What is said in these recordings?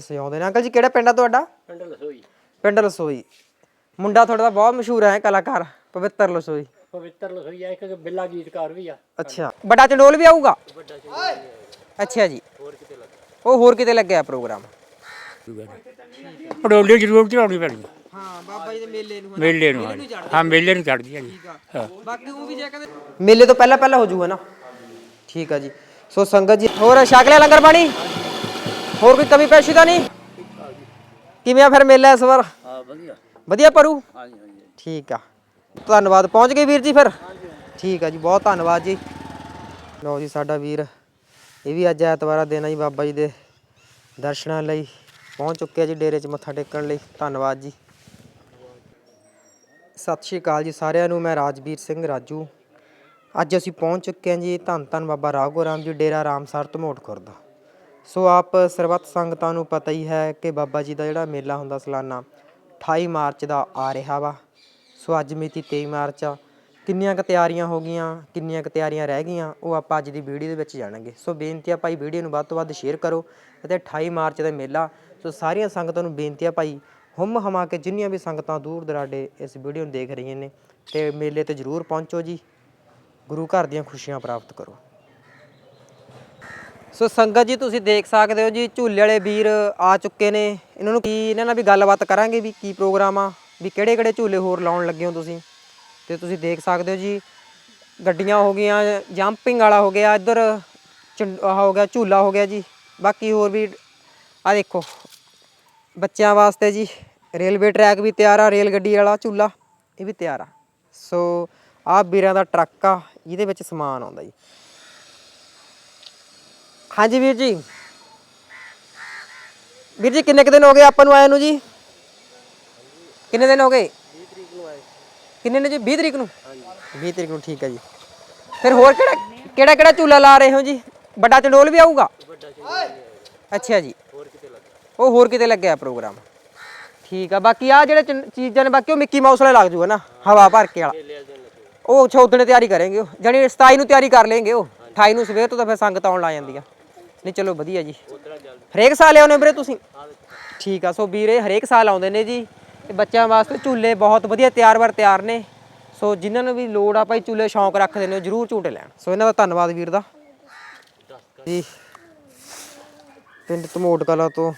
ਸਜਾਉਂਦੇ ਨੇ ਅੰਕਲ ਜੀ ਕਿਹੜਾ ਪਿੰਡ ਆ ਤੁਹਾਡਾ? ਪਿੰਡ ਲਸੋਈ। ਪਿੰਡ ਲਸੋਈ। ਮੁੰਡਾ ਤੁਹਾਡਾ ਤਾਂ ਬਹੁਤ ਮਸ਼ਹੂਰ ਹੈ ਕਲਾਕਾਰ ਪਵਿੱਤਰ ਲਸੋਈ। ਪਵਿੱਤਰ ਲਸੋਈ ਆ ਇੱਕ ਬਿੱਲਾ ਗੀਤਕਾਰ ਵੀ ਆ। ਅੱਛਾ। ਵੱਡਾ ਚੰਡੋਲ ਵੀ ਆਊਗਾ? ਅੱਛਾ ਜੀ। ਉਹ ਹੋਰ ਕਿਤੇ ਲੱਗਿਆ ਪ੍ਰੋਗਰਾਮ? ਪੜੋਲੀ ਜ਼ਰੂਰ ਚੜਾਉਣੀ ਪੈਣੀ। ਹਾਂ ਬਾਬਾ ਜੀ ਦੇ ਮੇਲੇ ਨੂੰ ਮੇਲੇ ਨੂੰ ਹਾਂ। ਹਾਂ ਮੇਲੇ ਨੂੰ ਚੜਦੀ ਆ। ਜੀ ਹਾਂ। ਬਾਕੀ ਉਹ ਵੀ ਜੇ ਕਹਿੰਦੇ ਮੇਲੇ ਤੋਂ ਪਹਿਲਾਂ ਪਹਿਲਾਂ ਹੋ ਜਾਊਗਾ ਨਾ। ਠੀਕ ਆ ਜੀ। ਸੋ ਸੰਗਤ ਜੀ ਹੋਰ ਛਕ ਲਿਆ ਲੰਗਰ ਪਾਣੀ? ਹੋਰ ਕੋਈ ਕਮੀ ਪੇਸ਼ੀ ਤਾਂ ਨਹੀਂ? ਕਿਵੇਂ ਆ ਫਿਰ ਮੇਲਾ ਇਸ ਵਾਰ? ਹਾਂ ਵਧੀਆ। ਵਧੀਆ ਪਰੂ ਹਾਂਜੀ ਹਾਂਜੀ। ਠੀਕ ਆ। ਧੰਨਵਾਦ। ਪਹੁੰਚ ਗਏ ਵੀਰ ਜੀ ਫਿਰ? ਠੀਕ ਆ ਜੀ ਬਹੁਤ ਧੰਨਵਾਦ ਜੀ। ਲਓ ਜੀ ਸਾਡਾ ਵੀਰ ਇਹ ਵੀ ਅੱਜ ਐਤਵਾਰਾ ਦਿਨ ਆ ਜੀ ਬਾਬਾ ਜੀ ਦੇ ਦਰਸ਼ਨਾਂ ਲਈ। ਪਹੁੰਚ ਚੁੱਕਿਆ ਜੀ ਡੇਰੇ 'ਚ ਮੱਥਾ ਟੇਕਣ ਲਈ। ਧੰਨਵਾਦ ਜੀ। ਸਤਿ ਸ਼੍ਰੀ ਅਕਾਲ ਜੀ ਸਾਰਿਆਂ ਨੂੰ ਮੈਂ ਰਾਜਵੀਰ ਸਿੰਘ ਰਾਜੂ। ਅੱਜ ਅਸੀਂ ਪਹੁੰਚ ਚੁੱਕੇ ਹਾਂ ਜੀ ਧੰਨ ਧੰਨ ਬਾਬਾ ਰਾਘੋ ਰਾਮ ਜੀ ਡੇਰਾ ਰਾਮਸਰ ਧਮੋਟ ਖੁਰਦ ਸੋ ਆਪ ਸਰਬੱਤ ਸੰਗਤਾਂ ਨੂੰ ਪਤਾ ਹੀ ਹੈ ਕਿ ਬਾਬਾ ਜੀ ਦਾ ਜਿਹੜਾ ਮੇਲਾ ਹੁੰਦਾ ਸਲਾਨਾ 28 ਮਾਰਚ ਦਾ ਆ ਰਿਹਾ ਵਾ। ਸੋ ਅੱਜ ਮਿਤੀ 23 ਮਾਰਚ ਆ। ਕਿੰਨੀਆਂ ਕੁ ਤਿਆਰੀਆਂ ਹੋ ਗਈਆਂ, ਕਿੰਨੀਆਂ ਕੁ ਤਿਆਰੀਆਂ ਰਹਿ ਗਈਆਂ, ਉਹ ਆਪਾਂ ਅੱਜ ਦੀ ਵੀਡੀਓ ਦੇ ਵਿੱਚ ਜਾਣਾਂਗੇ। ਸੋ ਬੇਨਤੀ ਆ ਭਾਈ ਵੀਡੀਓ ਨੂੰ ਵੱਧ ਤੋਂ ਵੱਧ ਸ਼ੇਅਰ ਕਰੋ ਅਤੇ 28 ਮਾਰਚ ਦਾ ਮੇਲਾ, ਸੋ ਸਾਰੀਆਂ ਸੰਗਤਾਂ ਨੂੰ ਬੇਨਤੀ ਆ ਭਾਈ ਹੁਮ ਹਮਾ ਕੇ ਜਿੰਨੀਆਂ ਵੀ ਸੰਗਤਾਂ ਦੂਰ ਦਰਾਡੇ ਇਸ ਵੀਡੀਓ ਨੂੰ ਦੇਖ ਰਹੀਆਂ ਨੇ, ਤੇ ਮੇਲੇ ਤੇ ਜ਼ਰੂਰ ਪਹੁੰਚੋ ਜੀ। ਗੁਰੂ ਘਰ ਦੀਆਂ ਖੁਸ਼ੀਆਂ ਪ੍ਰਾਪਤ ਕਰੋ। ਸੋ ਸੰਗਤ ਜੀ, ਤੁਸੀਂ ਦੇਖ ਸਕਦੇ ਹੋ ਜੀ, ਝੂਲੇ ਵਾਲੇ ਵੀਰ ਆ ਚੁੱਕੇ ਨੇ। ਇਹਨਾਂ ਨੂੰ ਕੀ, ਇਹਨਾਂ ਨਾਲ ਵੀ ਗੱਲਬਾਤ ਕਰਾਂਗੇ ਵੀ ਕੀ ਪ੍ਰੋਗਰਾਮ ਆ, ਵੀ ਕਿਹੜੇ ਕਿਹੜੇ ਝੂਲੇ ਹੋਰ ਲਾਉਣ ਲੱਗੇ ਹੋ ਤੁਸੀਂ। ਤੇ ਤੁਸੀਂ ਦੇਖ ਸਕਦੇ ਹੋ ਜੀ, ਗੱਡੀਆਂ ਹੋ ਗਈਆਂ ਜੰਪਿੰਗ ਵਾਲਾ ਹੋ ਗਿਆ, ਇੱਧਰ ਚੰ- ਆਹ ਹੋ ਗਿਆ, ਝੂਲਾ ਹੋ ਗਿਆ ਜੀ। ਬਾਕੀ ਹੋਰ ਵੀ, ਆ ਦੇਖੋ, ਬੱਚਿਆਂ ਵਾਸਤੇ ਜੀ, ਰੇਲਵੇ ਟਰੈਕ ਵੀ ਤਿਆਰ ਆ ਰੇਲ ਗੱਡੀ ਵਾਲਾ ਝੂਲਾ, ਇਹ ਵੀ ਤਿਆਰ ਆ। ਸੋ ਆਹ ਵੀਰਾਂ ਦਾ ਟਰੱਕ ਆ, ਜਿਹਦੇ ਵਿੱਚ ਸਮਾਨ ਆਉਂਦਾ ਜੀ। ਹਾਂਜੀ ਵੀਰ ਜੀ। ਵੀਰ ਜੀ, ਕਿੰਨੇ ਕੁ ਦਿਨ ਹੋ ਗਏ ਆਪਾਂ ਨੂੰ ਆਏ ਨੂੰ ਜੀ? ਕਿੰਨੇ ਦਿਨ ਹੋ ਗਏ? 20 ਤਰੀਕ ਨੂੰ ਆਏ ਕਿੰਨੇ ਨੇ ਜੀ? 20 ਤਰੀਕ ਨੂੰ? ਹਾਂਜੀ 20 ਤਰੀਕ ਨੂੰ, ਠੀਕ ਹੈ ਜੀ। ਫਿਰ ਹੋਰ ਕਿਹੜਾ ਕਿਹੜਾ ਕਿਹੜਾ ਝੂਲਾ ਲਾ ਰਹੇ ਹੋ ਜੀ? ਵੱਡਾ ਚੰਡੋਲ ਵੀ ਆਊਗਾ? ਅੱਛਾ ਜੀ। ਉਹ ਹੋਰ ਕਿਤੇ ਲੱਗਿਆ ਪ੍ਰੋਗਰਾਮ। ਠੀਕ ਆ, ਬਾਕੀ ਆ ਜਿਹੜੇ ਚੀਜ਼ਾਂ ਨੇ, ਬਾਕੀ ਉਹ ਮਿੱਕੀ ਮਾਊਸ ਵਾਲੇ ਲੱਗ ਜੂਗਾ ਨਾ, ਹਵਾ ਭਰ ਕੇ ਵਾਲਾ। ਉਹ ਚੌਦਣੇ ਤਿਆਰੀ ਕਰਾਂਗੇ ਉਹ ਜਾਨੀ 27 ਨੂੰ ਤਿਆਰੀ ਕਰ ਲੈਣਗੇ ਉਹ 28 ਨੂੰ ਸਵੇਰ ਤੋਂ ਤਾਂ ਫਿਰ ਸੰਗਤ ਆਉਣ ਲਾ ਜਾਂਦੀ ਆ। ਨਹੀਂ, ਚਲੋ ਵਧੀਆ ਜੀ। ਹਰੇਕ ਸਾਲ ਆਉਂਦੇ ਵੀਰੇ ਤੁਸੀਂ? ਠੀਕ ਆ, ਸੋ ਵੀਰੇ ਹਰੇਕ ਸਾਲ ਆਉਂਦੇ ਨੇ ਜੀ। ਤੇ ਬੱਚਿਆਂ ਵਾਸਤੇ ਝੂਲੇ ਬਹੁਤ ਵਧੀਆ, ਤਿਆਰ ਵਾਰ ਤਿਆਰ ਨੇ। ਸੋ ਜਿਨ੍ਹਾਂ ਨੂੰ ਵੀ ਲੋੜ ਆ ਭਾਈ, ਝੂਲੇ ਸ਼ੌਂਕ ਰੱਖਦੇ ਨੇ ਜ਼ਰੂਰ ਝੂਟੇ ਲੈਣ। ਸੋ ਇਹਨਾਂ ਦਾ ਧੰਨਵਾਦ ਵੀਰ ਦਾ। ਜੀ। ਪਿੰਡ ਤਮੋਟ ਕਲਾ ਤੋਂ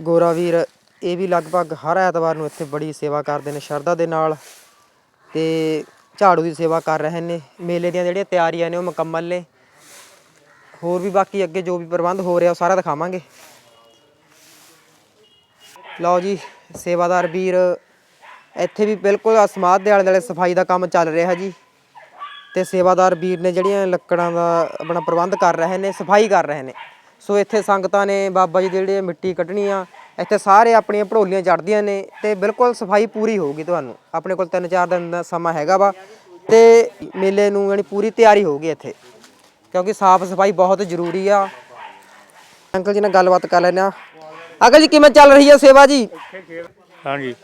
ਗੋਰਾ ਵੀਰ, ਇਹ ਵੀ ਲਗਭਗ ਹਰ ਐਤਵਾਰ ਨੂੰ ਇੱਥੇ ਬੜੀ ਸੇਵਾ ਕਰਦੇ ਨੇ, ਸ਼ਰਧਾ ਦੇ ਨਾਲ। ਤੇ ਝਾੜੂ ਦੀ ਸੇਵਾ ਕਰ ਰਹੇ ਨੇ। ਮੇਲੇ ਦੀਆਂ ਜਿਹੜੀਆਂ ਤਿਆਰੀਆਂ ਨੇ, ਉਹ ਮੁਕੰਮਲ ਨੇ। ਹੋਰ ਵੀ ਬਾਕੀ ਅੱਗੇ ਜੋ ਵੀ ਪ੍ਰਬੰਧ ਹੋ ਰਿਹਾ ਉਹ ਸਾਰਾ ਦਿਖਾਵਾਂਗੇ। ਲਓ ਜੀ, ਸੇਵਾਦਾਰ ਵੀਰ ਇੱਥੇ ਵੀ ਬਿਲਕੁਲ ਸਮਾਧ ਦੇ ਆਲੇ ਦੁਆਲੇ ਸਫ਼ਾਈ ਦਾ ਕੰਮ ਚੱਲ ਰਿਹਾ ਜੀ। ਤੇ ਸੇਵਾਦਾਰ ਵੀਰ ਨੇ ਜਿਹੜੀਆਂ ਲੱਕੜਾਂ ਦਾ ਆਪਣਾ ਪ੍ਰਬੰਧ ਕਰ ਰਹੇ ਨੇ, ਸਫ਼ਾਈ ਕਰ ਰਹੇ ਨੇ। ਸੋ ਇੱਥੇ ਸੰਗਤਾਂ ਨੇ ਬਾਬਾ ਜੀ ਦੇ ਜਿਹੜੇ ਮਿੱਟੀ ਕੱਢਣੀ ਆ ਇੱਥੇ ਸਾਰੇ ਆਪਣੀਆਂ ਭੜੋਲੀਆਂ ਜੜਦੀਆਂ ਨੇ ਤੇ ਬਿਲਕੁਲ ਸਫ਼ਾਈ ਪੂਰੀ ਹੋਊਗੀ ਤੁਹਾਨੂੰ। ਆਪਣੇ ਕੋਲ 3-4 ਦਿਨ ਦਾ ਸਮਾਂ ਹੈਗਾ ਵਾ ਤੇ ਮੇਲੇ ਨੂੰ ਯਾਨੀ ਪੂਰੀ ਤਿਆਰੀ ਹੋਊਗੀ ਇੱਥੇ। ਕਿਉਂਕਿ ਸਾਫ਼ ਸਫ਼ਾਈ ਬਹੁਤ ਜ਼ਰੂਰੀ ਆ। ਅੰਕਲ ਜੀ ਨਾਲ ਗੱਲਬਾਤ ਕਰ ਲੈਣਾ ਅੰਕਲ ਜੀ ਕਿਵੇਂ ਚੱਲ ਰਹੀ ਹੈ ਸੇਵਾ ਜੀ? ਹਾਂਜੀ।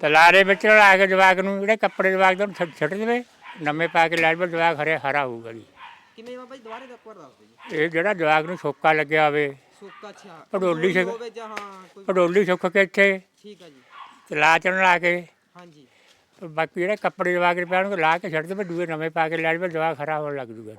ਤੇ ਲਾਰੇ ਵਿੱਚ ਲਾ ਕੇ ਜਵਾਕ ਨੂੰ ਜਿਹੜੇ ਕੱਪੜੇ ਜਵਾਕ ਦੇ ਛੱਡ ਛੱਡ ਦੇਵੇ। ਨਵੇਂ ਪਾ ਕੇ ਲੈ ਜਾਵੇ ਜਵਾਕ ਹਰੇ ਹਰਾ ਹੋਊਗਾ ਜੀ। ਕਿਵੇਂ ਬਾਬਾ ਜੀ ਦੁਬਾਰੇ ਦਾ ਉੱਪਰ ਦੱਸ ਦਿਓ ਜੀ। ਇਹ ਜਿਹੜਾ ਜਵਾਕ ਨੂੰ ਸੋਕਾ ਲੱਗਿਆ ਹੋਵੇ। ਸੁੱਕਾ ਅੱਛਾ। ਭੜੋਲੀ ਸੇ ਹੋਵੇ ਜਾਂ ਹਾਂ ਕੋਈ ਪਡੋਲੀ ਸੁੱਕ ਕੇ ਇੱਥੇ ਠੀਕ ਆ ਜੀ। ਤੇ ਲਾ ਚਣ ਲਾ ਕੇ। ਹਾਂਜੀ। ਤੇ ਬਾਕੀ ਜਿਹੜੇ ਕੱਪੜੇ ਜਵਾਕ ਦੇ ਪੈਣ ਲਾ ਕੇ ਛੱਡ ਦੇਵੇ ਦੂਏ ਨਵੇਂ ਪਾ ਕੇ ਲੈ ਜਾਵੇ ਜਵਾਕ ਹਰਾ ਹੋਣ ਲੱਗ ਜੂਗਾ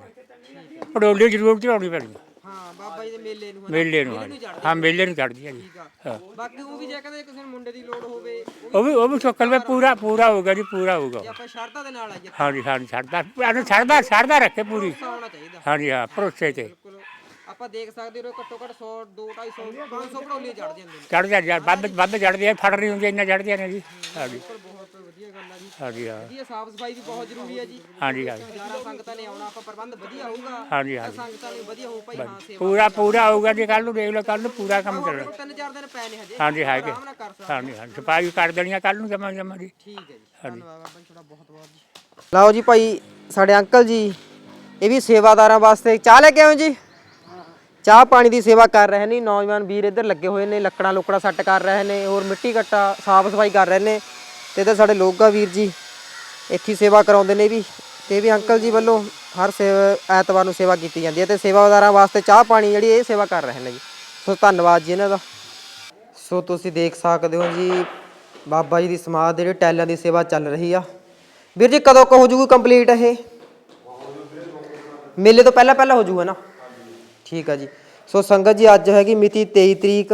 ਪਡੋਲੀ ਜ਼ਰੂਰ ਚੜਾਉਣੀ ਪੈਣੀ। ਆ। ਹਾਂ ਬਾਬਾ ਜੀ ਦੇ ਮੇਲੇ ਨੂੰ ਹਨਾ? ਮੇਲੇ ਨੂੰ ਹਾਂ। ਹਾਂ। ਮੇਲੇ ਨੂੰ ਚੜਦੀ ਆ ਜੀ। ਹਾਂ। ਬਾਕੀ ਉਹ ਵੀ ਜੇ ਕਹਿੰਦੇ ਕਿਸੇ ਨੂੰ ਮੁੰਡੇ ਦੀ ਲੋੜ ਹੋਵੇ ਉਹ ਉਹ ਵੀ ਉਹ ਵੀ ਸੁੱਕਲ ਵੇ ਪੂਰਾ ਪੂਰਾ ਹੋਊਗਾ ਜੀ ਪੂਰਾ ਹੋਊਗਾ। ਵੀ ਆਪਾਂ ਸ਼ਰਤਾਂ ਦੇ ਨਾਲ ਆਈਏ। ਹਾਂਜੀ ਹਾਂਜੀ ਛੱਡਦਾ ਇਹਨੂੰ ਛੱਡਦਾ ਛੱਡਦਾ ਰੱਖੇ ਪੂਰੀ। ਆਉਣਾ ਚਾਹੀਦਾ। ਹਾਂਜੀ ਹਾਂ ਭਰੋਸੇ ਤੇ। ਬਿਲਕੁਲ। ਆਪਾਂ ਦੇਖ ਸਕਦੇ ਹੋ ਘੱਟੋ ਘੱਟ 100 2 250 500 ਭੜੋਲੀਆਂ ਚੜ ਜਾਂਦੇ ਨੇ। ਚੜ ਜਾ ਜਾ ਵੱਧ ਵੱਧ ਚੜਦੇ ਆ ਫੜ ਰਹੀ ਹੁੰਦੀ ਇੰਨਾ ਚੜਦੀਆਂ ਨੇ ਜੀ। ਹਾਂਜੀ। ਬਹੁਤ ਵਧੀਆ ਗੱਲ ਆ ਜੀ। ਹਾਂਜੀ ਹਾਂ। ਜੀ ਇਹ ਸਾਫ਼ ਸਫ਼ਾਈ ਵੀ ਬਹੁਤ ਜ਼ਰੂਰੀ ਹੈ ਜੀ। ਹਾਂਜੀ ਹਾਂਜੀ ਹਜ਼ਾਰਾਂ ਸੰਗਤਾਂ ਨੇ ਆਉਣਾ ਆਪਾਂ ਪ੍ਰਬੰਧ ਵਧੀਆ ਹੋਊਗਾ। ਹਾਂਜੀ ਤਾਂ ਹਾਂਜੀ ਸੰਗਤਾਂ ਲਈ ਵਧੀਆ ਹੋਊ ਭਾਈ ਹਾਂ ਸੇਵਾ ਪੂਰਾ ਪੂਰਾ ਹੋਊਗਾ ਜੀ ਕੱਲ ਨੂੰ ਦੇਖ ਲਓ ਕੱਲ ਨੂੰ ਪੂਰਾ ਕੰਮ ਚੱਲਣਾ ਤਿੰਨ ਚਾਰ ਦਿਨ ਪਏ ਨੇ ਹਜੇ। ਹਾਂਜੀ ਹੈਗੇ ਆਰਾਮ ਨਾਲ ਕਰ ਸਕਦੇ ਹਾਂਜੀ ਹਾਂਜੀ ਸਫ਼ਾਈ ਕਰ ਦੇਣੀ ਕੱਲ ਨੂੰ ਜਮਾ ਜਮਾ ਜੀ। ਠੀਕ ਹੈ ਜੀ। ਧੰਨਵਾਦ ਬਾਬਾ ਜੀ ਤੁਹਾਡਾ ਬਹੁਤ ਬਹੁਤ ਜੀ। ਲਓ ਜੀ ਭਾਈ ਸਾਡੇ ਅੰਕਲ ਜੀ ਇਹ ਵੀ ਸੇਵਾਦਾਰਾਂ ਵਾਸਤੇ ਚਾਹ ਲੈ ਕੇ ਆਏ ਜੀ। ਚਾਹ ਪਾਣੀ ਦੀ ਸੇਵਾ ਕਰ ਰਹੇ ਨੇ ਨੌਜਵਾਨ ਵੀਰ ਇੱਧਰ ਲੱਗੇ ਹੋਏ ਨੇ ਲੱਕੜਾਂ ਲੁਕੜਾ ਸੱਟ ਕਰ ਰਹੇ ਨੇ ਹੋਰ ਮਿੱਟੀ ਘੱਟਾ ਸਾਫ਼ ਸਫ਼ਾਈ ਕਰ ਰਹੇ ਨੇ। ਤੇ ਇੱਧਰ ਸਾਡੇ ਲੋਗਾ ਵੀਰ ਜੀ, ਇੱਥੇ ਸੇਵਾ ਕਰਾਉਂਦੇ ਨੇ ਵੀ, ਤੇ ਵੀ ਅੰਕਲ ਜੀ ਵੱਲੋਂ ਹਰ ਸੇਵਾ, ਐਤਵਾਰ ਨੂੰ ਸੇਵਾ ਕੀਤੀ ਜਾਂਦੀ ਹੈ ਤੇ ਸੇਵਾਦਾਰਾਂ ਵਾਸਤੇ ਚਾਹ ਪਾਣੀ ਜਿਹੜੀ ਇਹ ਸੇਵਾ ਕਰ ਰਹੇ ਨੇ ਜੀ। ਸੋ ਧੰਨਵਾਦ ਜੀ ਇਹਨਾਂ ਦਾ। ਸੋ ਤੁਸੀਂ ਦੇਖ ਸਕਦੇ ਹੋ ਜੀ, ਬਾਬਾ ਜੀ ਦੀ ਸਮਾਧ ਦੇ ਜਿਹੜੇ ਟੈਲਾਂ ਦੀ ਸੇਵਾ ਚੱਲ ਰਹੀ ਆ। ਵੀਰ ਜੀ ਕਦੋਂ ਕੁ ਹੋ ਜੂਗੀ ਕੰਪਲੀਟ ਇਹ? ਮੇਲੇ ਤੋਂ ਪਹਿਲਾਂ ਪਹਿਲਾਂ ਹੋ ਜੂਗਾ ਨਾ? ਠੀਕ ਆ ਜੀ। ਸੋ ਸੰਗਤ ਜੀ ਅੱਜ ਹੈਗੀ ਮਿਤੀ 23 ਤਰੀਕ।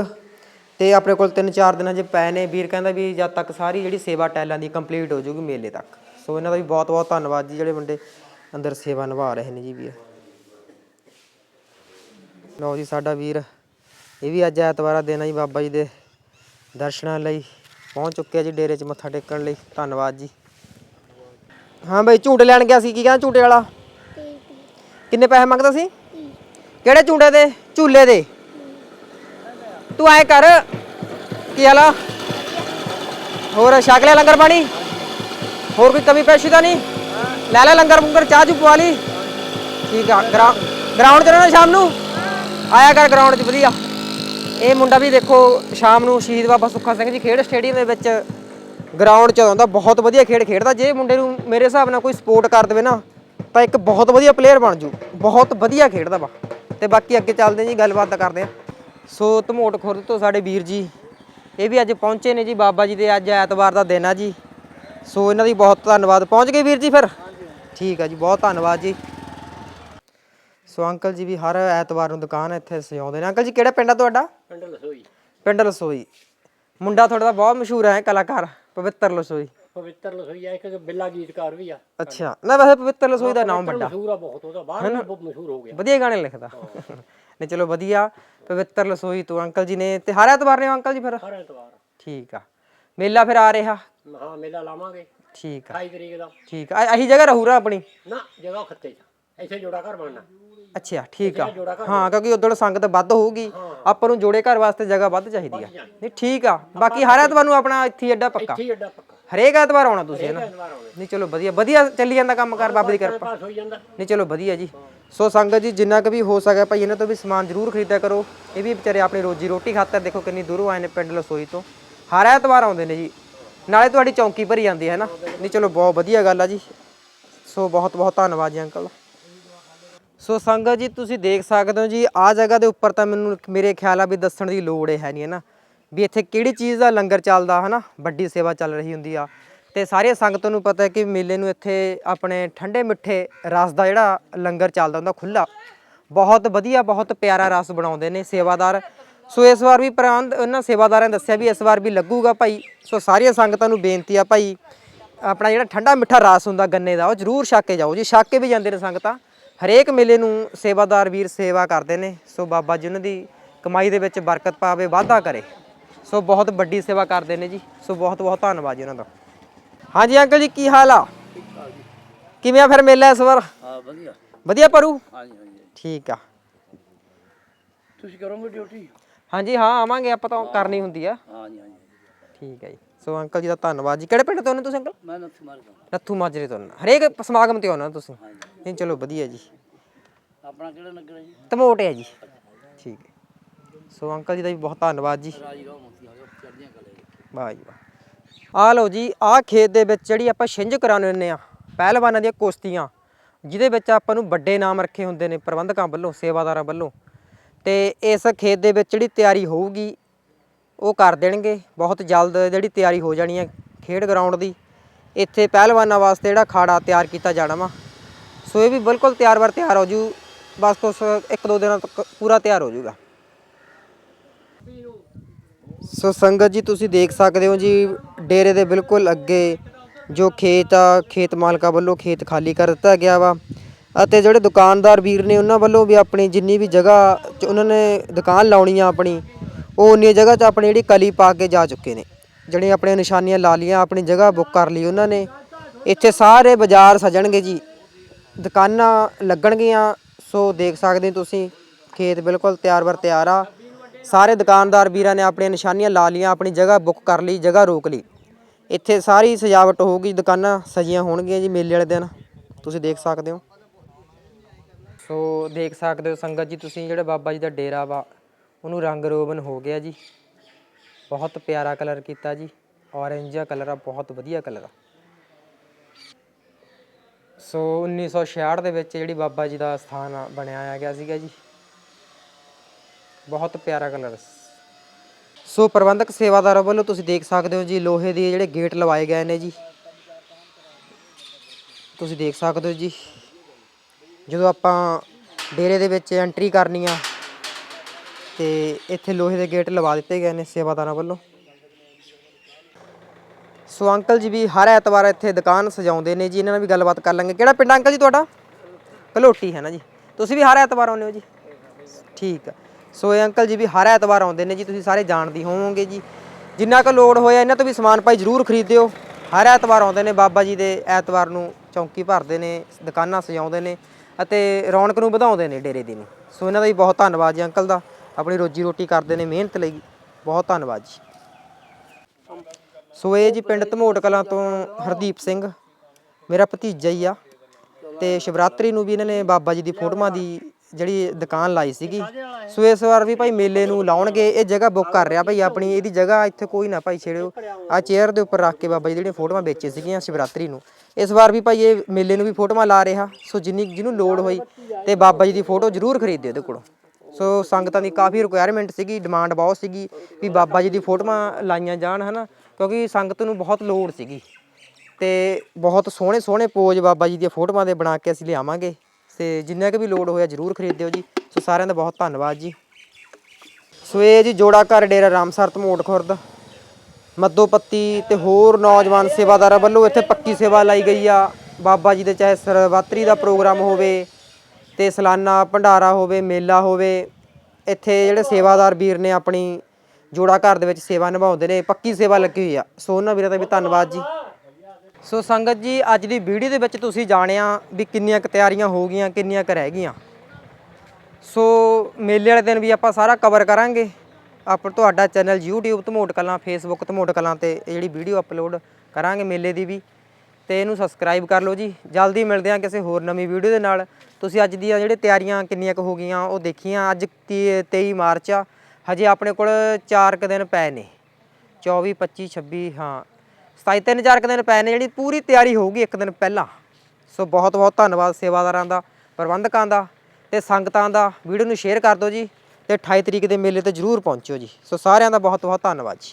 ਤੇ ਆਪਣੇ ਕੋਲ 3-4 ਦਿਨਾਂ 'ਚ ਪਏ ਨੇ ਵੀਰ ਕਹਿੰਦਾ ਵੀ ਜਦ ਤੱਕ ਸਾਰੀ ਜਿਹੜੀ ਸੇਵਾ ਟੈਲਾਂ ਦੀ ਕੰਪਲੀਟ ਹੋ ਜੂਗੀ ਮੇਲੇ ਤੱਕ। ਸੋ ਇਹਨਾਂ ਦਾ ਵੀ ਬਹੁਤ-ਬਹੁਤ ਧੰਨਵਾਦ ਜੀ ਜਿਹੜੇ ਮੁੰਡੇ ਅੰਦਰ ਸੇਵਾ ਨਿਭਾ ਰਹੇ ਨੇ ਜੀ ਵੀਰ। ਲਓ ਜੀ ਸਾਡਾ ਵੀਰ ਇਹ ਵੀ ਅੱਜ ਐਤਵਾਰ ਦਾ ਦਿਨ ਹੈ ਜੀ ਬਾਬਾ ਜੀ ਦੇ ਦਰਸ਼ਨਾਂ ਲਈ। ਪਹੁੰਚ ਚੁੱਕਿਆ ਜੀ ਡੇਰੇ 'ਚ ਮੱਥਾ ਟੇਕਣ ਲਈ। ਧੰਨਵਾਦ ਜੀ। ਹਾਂ ਬਈ ਝੂਟੇ ਲੈਣ ਗਿਆ ਸੀ ਕੀ ਕਹਿੰਦਾ ਝੂਟੇ ਵਾਲਾ? ਕਿੰਨੇ ਪੈਸੇ ਮੰਗਦਾ ਸੀ? ਕਿਹੜੇ ਝੂਟੇ ਦੇ? ਝੂਲੇ ਦੇ। ਤੂੰ ਐ ਕਰ, ਕੀ ਹਾਲਾ ਹੋਰ ਛਕ ਲਿਆ ਲੰਗਰ ਪਾਣੀ। ਹੋਰ ਕੋਈ ਕਮੀ ਪੇਸ਼ੀ ਤਾਂ ਨਹੀਂ? ਲੈ ਲੈ ਲੰਗਰ ਮੁੰਗਰ, ਚਾਹ ਚੂ ਪਵਾ ਲਈ। ਠੀਕ ਆ ਗਰਾਊਂਡ 'ਚ ਰਹਿਣਾ ਸ਼ਾਮ ਨੂੰ? ਆਇਆ ਕਰ ਗਰਾਊਂਡ 'ਚ, ਵਧੀਆ। ਇਹ ਮੁੰਡਾ ਵੀ ਦੇਖੋ, ਸ਼ਾਮ ਨੂੰ ਸ਼ਹੀਦ ਬਾਬਾ ਸੁੱਖਾ ਸਿੰਘ ਜੀ ਖੇਡ ਸਟੇਡੀਅਮ ਦੇ ਵਿੱਚ ਗਰਾਊਂਡ 'ਚ ਆਉਂਦਾ। ਬਹੁਤ ਵਧੀਆ ਖੇਡ ਖੇਡਦਾ। ਜੇ ਮੁੰਡੇ ਨੂੰ ਮੇਰੇ ਹਿਸਾਬ ਨਾਲ ਕੋਈ ਸਪੋਰਟ ਕਰ ਦੇਵੇ ਨਾ, ਤਾਂ ਇੱਕ ਬਹੁਤ ਵਧੀਆ ਪਲੇਅਰ ਬਣ ਜੂ। ਬਹੁਤ ਵਧੀਆ ਖੇਡਦਾ ਵਾ। ਤੇ ਬਾਕੀ ਅੱਗੇ ਚੱਲਦੇ ਜੀ, ਗੱਲਬਾਤ ਤਾਂ ਕਰਦੇ ਆ ਸੋ ਧਮੋਟ ਖੁਰਦ ਤੋਂ ਸਾਡੇ ਵੀਰ ਜੀ ਇਹ ਵੀ ਅੱਜ ਪਹੁੰਚੇ ਨੇ ਜੀ ਬਾਬਾ ਜੀ ਦੇ ਅੱਜ ਐਤਵਾਰ ਦਾ ਦਿਨ ਆ ਜੀ। ਸੋ ਇਹਨਾਂ ਦੀ ਬਹੁਤ ਧੰਨਵਾਦ। ਪਹੁੰਚ ਗਏ ਵੀਰ ਜੀ ਫਿਰ? ਠੀਕ ਆ ਜੀ ਬਹੁਤ ਧੰਨਵਾਦ ਜੀ। ਸੋ ਅੰਕਲ ਜੀ ਵੀ ਹਰ ਐਤਵਾਰ ਨੂੰ ਦੁਕਾਨ ਇੱਥੇ ਸਜਾਉਂਦੇ ਨੇ। ਅੰਕਲ ਜੀ ਕਿਹੜਾ ਪਿੰਡ ਆ ਤੁਹਾਡਾ? ਪਿੰਡ ਲਸੋਈ। ਪਿੰਡ ਲਸੋਈ। ਮੁੰਡਾ ਤੁਹਾਡਾ ਤਾਂ ਬਹੁਤ ਮਸ਼ਹੂਰ ਹੈ ਕਲਾਕਾਰ ਪਵਿੱਤਰ ਲਸੋਈ। ਪਵਿੱਤਰ ਲਸੋਈ ਆ ਇੱਕ ਬਿੱਲਾ ਗੀਤਕਾਰ ਵੀ ਆ। ਅੱਛਾ ਨਾ ਵੈਸੇ ਪਵਿੱਤਰ ਲਸੋਈ ਦਾ ਨਾਮ ਵੱਡਾ। ਮਸ਼ਹੂਰ ਆ ਬਹੁਤ ਉਹਦਾ ਬਾਹਰ ਵੀ ਬਹੁਤ ਮਸ਼ਹੂਰ ਹੋ ਗਿਆ। ਵਧੀਆ ਗਾਣੇ ਲਿਖਦਾ। ਨਹੀਂ ਚਲੋ ਵਧੀਆ। ਪਵਿੱਤਰ ਲਸੋਈ ਤੋਂ ਅੰਕਲ ਜੀ ਨੇ ਤੇ ਹਰ ਐਤਵਾਰ ਨੇ ਅੰਕਲ ਜੀ ਫਿਰ? ਹਰ ਐਤਵਾਰ। ਠੀਕ ਆ। ਮੇਲਾ ਫਿਰ ਆ ਰਿਹਾ? ਹਾਂ ਮੇਲਾ ਲਾਵਾਂਗੇ। ਠੀਕ ਆ। 28 ਤਰੀਕ ਦਾ। ਠੀਕ ਆ। ਅਹੀ ਜਗ੍ਹਾ ਰਹੂਰਾ ਆਪਣੀ? ਨਾ ਜਗ੍ਹਾ ਖੱਤੇ ਚ। ਇੱਥੇ ਜੋੜਾ ਘਰ ਬਣਨਾ। ਅੱਛਾ ਠੀਕ ਆ। ਹਾਂ ਕਿਉਂਕਿ ਉਦੋਂ ਸੰਗਤ ਵੱਧ ਹੋਊਗੀ। ਆਪਾਂ ਨੂੰ ਜੋੜੇ ਘਰ ਵਾਸਤੇ ਜਗ੍ਹਾ ਵੱਧ ਚਾਹੀਦੀ ਆ। ਨਹੀਂ ਠੀਕ ਆ। ਬਾਕੀ ਹਰ ਐਤਵਾਰ ਨੂੰ ਆਪਣਾ ਇੱਥੇ ਅੱਡਾ ਪੱਕਾ। ਇੱਥੇ ਅੱਡਾ ਪੱਕਾ। ਹਰੇਕ ਐਤਵਾਰ ਆਉਣਾ ਤੁਸੀਂ ਹੈ ਨਾ? ਨਹੀਂ ਚਲੋ ਵਧੀਆ ਵਧੀਆ ਚੱਲੀ ਜਾਂਦਾ ਕੰਮ ਕਰ ਬਾਬੇ ਦੀ ਕਿਰਪਾ। ਪਾਸ ਹੋਈ ਜਾਂਦਾ। ਨਹੀਂ ਚਲੋ ਵਧੀਆ ਜੀ। ਸੋ ਸੰਗਤ ਜੀ ਜਿੰਨਾ ਕੁ ਵੀ ਹੋ ਸਕਿਆ ਭਾਈ ਇਹਨਾਂ ਤੋਂ ਵੀ ਸਮਾਨ ਜ਼ਰੂਰ ਖਰੀਦਿਆ ਕਰੋ। ਇਹ ਵੀ ਵਿਚਾਰੇ ਆਪਣੀ ਰੋਜੀ ਰੋਟੀ ਖਾਤਰ ਦੇਖੋ ਕਿੰਨੀ ਦੂਰੋਂ ਆਏ ਨੇ ਪਿੰਡ ਲਸੋਈ ਤੋਂ। ਹਰ ਐਤਵਾਰ ਆਉਂਦੇ ਨੇ ਜੀ। ਨਾਲੇ ਤੁਹਾਡੀ ਚੌਂਕੀ ਭਰੀ ਜਾਂਦੀ ਹੈ ਨਾ? ਨਹੀਂ ਚਲੋ ਬਹੁਤ ਵਧੀਆ ਗੱਲ ਆ ਜੀ। ਸੋ ਬਹੁਤ ਬਹੁਤ ਧੰਨਵਾਦ ਜੀ ਅੰਕਲ। ਸੋ ਸੰਗਤ ਜੀ ਤੁਸੀਂ ਦੇਖ ਸਕਦੇ ਹੋ ਜੀ ਆ ਜਗ੍ਹਾ ਦੇ ਉੱਪਰ ਤਾਂ ਮੈਨੂੰ ਮੇਰੇ ਖਿਆਲ ਆ ਵੀ ਦੱਸਣ ਦੀ ਲੋੜ ਹੈ ਨਹੀਂ ਹੈ ਨਾ? ਵੀ ਇੱਥੇ ਕਿਹੜੀ ਚੀਜ਼ ਦਾ ਲੰਗਰ ਚੱਲਦਾ ਹੈ ਨਾ ਵੱਡੀ ਸੇਵਾ ਚੱਲ ਰਹੀ ਹੁੰਦੀ ਆ। ਤੇ ਸਾਰੇ ਸੰਗਤਾਂ ਨੂੰ ਪਤਾ ਹੈ ਕਿ ਮੇਲੇ ਨੂੰ ਇੱਥੇ ਆਪਣੇ ਠੰਡੇ ਮਿੱਠੇ ਰਸ ਦਾ ਜਿਹੜਾ ਲੰਗਰ ਚੱਲਦਾ ਹੁੰਦਾ ਖੁੱਲਾ ਬਹੁਤ ਵਧੀਆ, ਬਹੁਤ ਪਿਆਰਾ ਰਸ ਬਣਾਉਂਦੇ ਨੇ ਸੇਵਾਦਾਰ। ਸੋ ਇਸ ਵਾਰ ਵੀ ਪ੍ਰਬੰਧ ਉਹਨਾਂ ਸੇਵਾਦਾਰਾਂ ਨੇ ਦੱਸਿਆ ਵੀ ਇਸ ਵਾਰ ਵੀ ਲੱਗੂਗਾ ਭਾਈ। ਸੋ ਸਾਰੀਆਂ ਸੰਗਤਾਂ ਨੂੰ ਬੇਨਤੀ ਆ ਭਾਈ, ਆਪਣਾ ਜਿਹੜਾ ਠੰਡਾ ਮਿੱਠਾ ਰਸ ਹੁੰਦਾ ਗੰਨੇ ਦਾ, ਉਹ ਜ਼ਰੂਰ ਛੱਕ ਕੇ ਜਾਓ। ਜੀ ਛੱਕ ਕੇ ਵੀ ਜਾਂਦੇ ਨੇ ਸੰਗਤਾਂ, ਹਰੇਕ ਮੇਲੇ ਨੂੰ ਸੇਵਾਦਾਰ ਵੀਰ ਸੇਵਾ ਕਰਦੇ ਨੇ। ਸੋ ਬਾਬਾ ਜੀ ਉਹਨਾਂ ਦੀ ਕਮਾਈ ਦੇ ਵਿੱਚ ਬਰਕਤ ਪਾਵੇ, ਵਾਧਾ ਕਰੇ। ਸੋ ਬਹੁਤ ਵੱਡੀ ਸੇਵਾ ਕਰਦੇ ਨੇ ਜੀ। ਸੋ ਬਹੁਤ ਬਹੁਤ ਧੰਨਵਾਦ ਜੀ ਉਹਨਾਂ ਦਾ। ਹਾਂਜੀ ਅੰਕਲ ਜੀ ਕੀ ਹਾਲ ਆ? ਕਿਵੇਂ ਆ ਫਿਰ ਮੇਲਾ ਇਸ ਵਾਰ? ਹਾਂ ਵਧੀਆ। ਵਧੀਆ ਪਰੂ ਹਾਂਜੀ ਹਾਂਜੀ ਠੀਕ ਆ। ਤੁਸੀਂ ਕਰੋਗੇ ਡਿਊਟੀ ਹਾਂਜੀ ਹਾਂ ਆਵਾਂਗੇ ਆਪਾਂ ਤਾਂ ਕਰਨੀ ਹੁੰਦੀ ਆ। ਹਾਂਜੀ ਹਾਂਜੀ ਠੀਕ ਹੈ ਜੀ। ਸੋ ਅੰਕਲ ਜੀ ਦਾ ਧੰਨਵਾਦ ਜੀ। ਕਿਹੜੇ ਪਿੰਡ ਤੋਂ ਨੇ ਤੁਸੀਂ ਅੰਕਲ? ਮੈਂ ਨੱਥ ਮਾਰ ਦੂੰ ਨੱਥੂ ਮਾਜਰੇ ਤੋਂ ਨੇ। ਹਰੇਕ ਸਮਾਗਮ ਤੇ ਆਉਣਾ ਤੁਸੀਂ। ਨਹੀਂ ਚਲੋ ਵਧੀਆ ਜੀ। ਆਪਣਾ ਕਿਹੜਾ ਨਗਰ ਹੈ ਜੀ? ਧਮੋਟ ਹੈ ਜੀ। ਠੀਕ। ਹੈ ਸੋ ਅੰਕਲ ਜੀ ਦਾ ਵੀ ਬਹੁਤ ਧੰਨਵਾਦ ਜੀ। ਰਾਜੀ ਮੋਤੀ ਆ ਚੜ੍ਹਦੀਆਂ ਕਲੇ ਵਾਹ ਜੀ ਵਾਹ। ਆ ਲਓ ਜੀ, ਆਹ ਖੇਤ ਦੇ ਵਿੱਚ ਜਿਹੜੀ ਆਪਾਂ ਛਿੰਝ ਕਰਾਉਣੇ ਹੁੰਦੇ ਆ ਪਹਿਲਵਾਨਾਂ ਦੀਆਂ ਕੁਸ਼ਤੀਆਂ, ਜਿਹਦੇ ਵਿੱਚ ਆਪਾਂ ਨੂੰ ਵੱਡੇ ਨਾਮ ਰੱਖੇ ਹੁੰਦੇ ਨੇ, ਪ੍ਰਬੰਧਕਾਂ ਵੱਲੋਂ, ਸੇਵਾਦਾਰਾਂ ਵੱਲੋਂ। ਤੇ ਇਸ ਖੇਤ ਦੇ ਵਿੱਚ ਜਿਹੜੀ ਤਿਆਰੀ ਹੋਊਗੀ, ਉਹ ਕਰ ਦੇਣਗੇ। ਬਹੁਤ ਜਲਦ ਜਿਹੜੀ ਤਿਆਰੀ ਹੋ ਜਾਣੀ ਹੈ ਖੇਡ ਗਰਾਊਂਡ ਦੀ, ਇੱਥੇ ਪਹਿਲਵਾਨਾਂ ਵਾਸਤੇ ਜਿਹੜਾ ਖਾੜਾ ਤਿਆਰ ਕੀਤਾ ਜਾਣਾ ਵਾ। ਸੋ ਇਹ ਵੀ ਬਿਲਕੁਲ ਤਿਆਰ ਵਰ ਤਿਆਰ ਹੋ ਜੂ, ਬਸ ਕੁਛ ਇੱਕ ਦੋ ਦਿਨਾਂ ਤੱਕ ਪੂਰਾ ਤਿਆਰ ਹੋ ਜੂਗਾ। ਸੋ ਸੰਗਤ ਜੀ, ਤੁਸੀਂ ਦੇਖ ਸਕਦੇ ਹੋ ਜੀ, ਡੇਰੇ ਦੇ ਬਿਲਕੁਲ ਅੱਗੇ ਜੋ ਖੇਤ ਆ, ਖੇਤ ਮਾਲਕਾਂ ਵੱਲੋਂ ਖੇਤ ਖਾਲੀ ਕਰ ਦਿੱਤਾ ਗਿਆ ਵਾ। ਅਤੇ ਜਿਹੜੇ ਦੁਕਾਨਦਾਰ ਵੀਰ ਨੇ, ਉਹਨਾਂ ਵੱਲੋਂ ਵੀ ਆਪਣੀ ਜਿੰਨੀ ਵੀ ਜਗ੍ਹਾ 'ਚ ਉਹਨਾਂ ਨੇ ਦੁਕਾਨ ਲਾਉਣੀ ਆ ਆਪਣੀ, ਉਹ ਉਨੀ ਜਗ੍ਹਾ 'ਚ ਆਪਣੀ ਜਿਹੜੀ ਕਲੀ ਪਾ ਕੇ ਜਾ ਚੁੱਕੇ ਨੇ। ਜਿਹੜੀਆਂ ਆਪਣੀਆਂ ਨਿਸ਼ਾਨੀਆਂ ਲਾ ਲੀਆਂ ਆਪਣੀ ਜਗ੍ਹਾ ਬੁੱਕ ਕਰ ਲਈ ਉਹਨਾਂ ਨੇ। ਇੱਥੇ ਸਾਰੇ ਬਾਜ਼ਾਰ ਸਜਣਗੇ ਜੀ। ਦੁਕਾਨਾਂ ਲੱਗਣਗੀਆਂ। ਸੋ ਦੇਖ ਸਕਦੇ ਹੋ ਤੁਸੀਂ, ਖੇਤ ਬਿਲਕੁਲ ਤਿਆਰ ਬਰ ਤਿਆਰ ਆ। ਸਾਰੇ ਦੁਕਾਨਦਾਰ ਵੀਰਾਂ ਨੇ ਆਪਣੀਆਂ ਨਿਸ਼ਾਨੀਆਂ ਲਾ ਲੀਆਂ ਆਪਣੀ ਜਗ੍ਹਾ ਬੁੱਕ ਕਰ ਲਈ, ਜਗ੍ਹਾ ਰੋਕ ਲਈ। ਇੱਥੇ ਸਾਰੀ ਸਜਾਵਟ ਹੋਊਗੀ, ਦੁਕਾਨਾਂ ਸਜੀਆਂ ਹੋਣਗੀਆਂ ਜੀ ਮੇਲੇ ਵਾਲੇ ਦਿਨ। ਤੁਸੀਂ ਦੇਖ ਸਕਦੇ ਹੋ। ਸੋ ਦੇਖ ਸਕਦੇ ਹੋ ਸੰਗਤ ਜੀ, ਤੁਸੀਂ ਜਿਹੜੇ ਬਾਬਾ ਜੀ ਦਾ ਡੇਰਾ ਵਾ, ਉਹਨੂੰ ਰੰਗ ਰੋਗਨ ਹੋ ਗਿਆ ਜੀ। ਬਹੁਤ ਪਿਆਰਾ ਕਲਰ ਕੀਤਾ ਜੀ। ਔਰੇਂਜ ਜਿਹਾ ਕਲਰ ਆ, ਬਹੁਤ ਵਧੀਆ ਕਲਰ ਆ। ਸੋ 1966 ਦੇ ਵਿੱਚ ਜਿਹੜੀ ਬਾਬਾ ਜੀ ਦਾ ਸਥਾਨ ਆ- ਬਣਾਇਆ ਗਿਆ ਸੀਗਾ ਜੀ। ਬਹੁਤ ਪਿਆਰਾ ਕਲਰ ਸੋ ਪ੍ਰਬੰਧਕ ਸੇਵਾਦਾਰਾਂ ਵੱਲੋਂ ਤੁਸੀਂ ਦੇਖ ਸਕਦੇ ਹੋ ਜੀ, ਲੋਹੇ ਦੇ ਜਿਹੜੇ ਗੇਟ ਲਵਾਏ ਗਏ ਨੇ ਜੀ। ਤੁਸੀਂ ਦੇਖ ਸਕਦੇ ਹੋ ਜੀ, ਜਦੋਂ ਆਪਾਂ ਡੇਰੇ ਦੇ ਵਿੱਚ ਐਂਟਰੀ ਕਰਨੀ ਆ, ਤੇ ਇੱਥੇ ਲੋਹੇ ਦੇ ਗੇਟ ਲਵਾ ਦਿੱਤੇ ਗਏ ਨੇ ਸੇਵਾਦਾਰਾਂ ਵੱਲੋਂ। ਸੋ ਅੰਕਲ ਜੀ ਵੀ ਹਰ ਐਤਵਾਰ ਇੱਥੇ ਦੁਕਾਨ ਸਜਾਉਂਦੇ ਨੇ ਜੀ, ਇਹਨਾਂ ਨਾਲ ਵੀ ਗੱਲਬਾਤ ਕਰ ਲਾਂਗੇ। ਕਿਹੜਾ ਪਿੰਡ ਅੰਕਲ ਜੀ ਤੁਹਾਡਾ? ਕਲੋਟੀ ਹੈ ਨਾ ਜੀ। ਤੁਸੀਂ ਵੀ ਹਰ ਐਤਵਾਰ ਆਉਂਦੇ ਹੋ ਜੀ? ਠੀਕ ਆ। ਸੋ ਇਹ ਅੰਕਲ ਜੀ ਵੀ ਹਰ ਐਤਵਾਰ ਆਉਂਦੇ ਨੇ ਜੀ, ਤੁਸੀਂ ਸਾਰੇ ਜਾਣਦੇ ਹੋਵੋਗੇ ਜੀ। ਜਿੰਨਾ ਕੁ ਲੋੜ ਹੋਇਆ, ਇਹਨਾਂ ਤੋਂ ਵੀ ਸਮਾਨ ਭਾਈ ਜ਼ਰੂਰ ਖਰੀਦਿਓ। ਹਰ ਐਤਵਾਰ ਆਉਂਦੇ ਨੇ, ਬਾਬਾ ਜੀ ਦੇ ਐਤਵਾਰ ਨੂੰ ਚੌਂਕੀ ਭਰਦੇ ਨੇ, ਦੁਕਾਨਾਂ ਸਜਾਉਂਦੇ ਨੇ ਅਤੇ ਰੌਣਕ ਨੂੰ ਵਧਾਉਂਦੇ ਨੇ ਡੇਰੇ ਦੀ ਨੂੰ। ਸੋ ਇਹਨਾਂ ਦਾ ਵੀ ਬਹੁਤ ਧੰਨਵਾਦ ਜੀ ਅੰਕਲ ਦਾ। ਆਪਣੀ ਰੋਜੀ ਰੋਟੀ ਕਰਦੇ ਨੇ ਮਿਹਨਤ ਲਈ। ਬਹੁਤ ਧੰਨਵਾਦ ਜੀ। ਸੋ ਇਹ ਜੀ ਪਿੰਡ ਧਮੋਟ ਕਲਾਂ ਤੋਂ ਹਰਦੀਪ ਸਿੰਘ। ਮੇਰਾ ਭਤੀਜਾ ਹੀ ਆ। ਤੇ ਸ਼ਿਵਰਾਤਰੀ ਨੂੰ ਵੀ ਇਹਨਾਂ ਨੇ ਬਾਬਾ ਜੀ ਦੀ ਫੋਟੋਆਂ ਦੀ ਜਿਹੜੀ ਦੁਕਾਨ ਲਾਈ ਸੀਗੀ। ਸੋ ਇਸ ਵਾਰ ਵੀ ਭਾਈ ਮੇਲੇ ਨੂੰ ਲਾਉਣਗੇ ਇਹ ਜਗ੍ਹਾ ਬੁੱਕ ਕਰ ਰਿਹਾ ਭਾਈ ਆਪਣੀ ਇਹਦੀ ਜਗ੍ਹਾ ਇੱਥੇ ਕੋਈ ਨਾ ਭਾਈ ਛੇੜਿਓ। ਆ ਚੇਅਰ ਦੇ ਉੱਪਰ ਰੱਖ ਕੇ ਬਾਬਾ ਜੀ ਜਿਹੜੀਆਂ ਫੋਟੋਆਂ ਵੇਚੇ ਸੀਗੀਆਂ ਸ਼ਿਵਰਾਤਰੀ ਨੂੰ। ਇਸ ਵਾਰ ਵੀ ਭਾਈ ਇਹ ਮੇਲੇ ਨੂੰ ਵੀ ਫੋਟੋਆਂ ਲਾ ਰਿਹਾ। ਸੋ ਜਿੰਨੀ ਜਿਹਨੂੰ ਲੋੜ ਹੋਈ ਤੇ ਬਾਬਾ ਜੀ ਦੀ ਫੋਟੋ ਜ਼ਰੂਰ ਖਰੀਦਿਓ ਇਹਦੇ ਕੋਲੋਂ। ਸੋ ਸੰਗਤਾਂ ਦੀ ਕਾਫੀ ਰਿਕੁਆਇਰਮੈਂਟ ਸੀਗੀ ਡਿਮਾਂਡ ਬਹੁਤ ਸੀਗੀ ਵੀ ਬਾਬਾ ਜੀ ਦੀ ਫੋਟੋਆਂ ਲਾਈਆਂ ਜਾਣ ਹਨਾ। ਕਿਉਂਕਿ ਸੰਗਤ ਨੂੰ ਬਹੁਤ ਲੋੜ ਸੀਗੀ। ਤੇ ਬਹੁਤ ਸੋਹਣੇ ਸੋਹਣੇ ਪੋਜ ਬਾਬਾ ਜੀ ਦੀਆਂ ਫੋਟੋਆਂ ਦੇ ਬਣਾ ਕੇ ਅਸੀਂ ਲਿਆਵਾਂਗੇ। ਤੇ ਜਿੰਨਾ ਕੁ ਵੀ ਲੋੜ ਹੋਇਆ ਜਰੂਰ ਖਰੀਦਿਓ ਜੀ। ਸੋ ਸਾਰਿਆਂ ਦਾ ਬਹੁਤ ਧੰਨਵਾਦ ਜੀ। ਸੋ ਇਹ ਜੀ ਜੋੜਾ ਘਰ ਡੇਰਾ ਰਾਮਸਰ ਧਮੋਟ ਖੁਰਦ। ਮੱਦੋ ਪੱਤੀ ਤੇ ਹੋਰ ਨੌਜਵਾਨ ਸੇਵਾਦਾਰਾਂ ਵੱਲੋਂ ਇੱਥੇ ਪੱਕੀ ਸੇਵਾ ਲਾਈ ਗਈ ਆ। ਬਾਬਾ ਜੀ ਦੇ ਚਾਹੇ ਸਰਵਾਤਰੀ ਦਾ ਪ੍ਰੋਗਰਾਮ ਹੋਵੇ ਤੇ ਸਲਾਨਾ ਭੰਡਾਰਾ ਹੋਵੇ, ਮੇਲਾ ਹੋਵੇ, ਇੱਥੇ ਜਿਹੜੇ ਸੇਵਾਦਾਰ ਵੀਰ ਨੇ ਆਪਣੀ ਜੋੜਾ ਘਰ ਦੇ ਵਿੱਚ ਸੇਵਾ ਨਿਭਾਉਂਦੇ ਨੇ, ਪੱਕੀ ਸੇਵਾ ਲੱਗੀ ਹੋਈ ਆ। ਸੋ ਉਹਨਾਂ ਵੀਰਾਂ ਦਾ ਵੀ ਧੰਨਵਾਦ ਜੀ। ਸੋ ਸੰਗਤ ਜੀ, ਅੱਜ ਦੀ ਵੀਡੀਓ ਦੇ ਵਿੱਚ ਤੁਸੀਂ ਜਾਣਿਆ ਵੀ ਕਿੰਨੀਆਂ ਕੁ ਤਿਆਰੀਆਂ ਹੋ ਗਈਆਂ, ਕਿੰਨੀਆਂ ਕੁ ਰਹਿ ਗਈਆਂ। ਸੋ ਮੇਲੇ ਵਾਲੇ ਦਿਨ ਵੀ ਆਪਾਂ ਸਾਰਾ ਕਵਰ ਕਰਾਂਗੇ। ਆਪ ਤੁਹਾਡਾ channel YouTube Dhamot Kalan, Facebook Dhamot Kalan ਤੇ ਜਿਹੜੀ ਵੀਡੀਓ ਅਪਲੋਡ ਕਰਾਂਗੇ ਮੇਲੇ ਦੀ ਵੀ, ਤੇ ਇਹਨੂੰ ਸਬਸਕ੍ਰਾਈਬ ਕਰ ਲਓ ਜੀ। ਜਲਦੀ ਮਿਲਦੇ ਹਾਂ ਕਿਸੇ ਹੋਰ ਨਵੀਂ ਵੀਡੀਓ ਦੇ ਨਾਲ। ਤੁਸੀਂ ਅੱਜ ਦੀਆਂ ਜਿਹੜੇ ਤਿਆਰੀਆਂ ਕਿੰਨੀਆਂ ਕੁ ਹੋ ਗਈਆਂ, ਉਹ ਦੇਖੀਆਂ। ਅੱਜ ਤੀ- 23 ਮਾਰਚ ਆ। ਹਜੇ ਆਪਣੇ ਕੋਲ 4 ਕੁ ਦਿਨ ਪਏ ਨੇ। 24 25 26 ਹਾਂ 27 ਤਿੰਨ ਚਾਰ ਕੁ ਦਿਨ ਪਏ ਨੇ, ਜਿਹੜੀ ਪੂਰੀ ਤਿਆਰੀ ਹੋਊਗੀ ਇੱਕ ਦਿਨ ਪਹਿਲਾਂ। ਸੋ ਬਹੁਤ ਬਹੁਤ ਧੰਨਵਾਦ ਸੇਵਾਦਾਰਾਂ ਦਾ, ਪ੍ਰਬੰਧਕਾਂ ਦਾ ਤੇ ਸੰਗਤਾਂ ਦਾ। ਵੀਡੀਓ ਨੂੰ ਸ਼ੇਅਰ ਕਰ ਦਿਓ ਜੀ ਤੇ 28 ਤਰੀਕ ਦੇ ਮੇਲੇ ਤੇ ਜਰੂਰ ਪਹੁੰਚਿਓ ਜੀ। ਸੋ ਸਾਰਿਆਂ ਦਾ ਬਹੁਤ ਬਹੁਤ ਧੰਨਵਾਦ ਜੀ।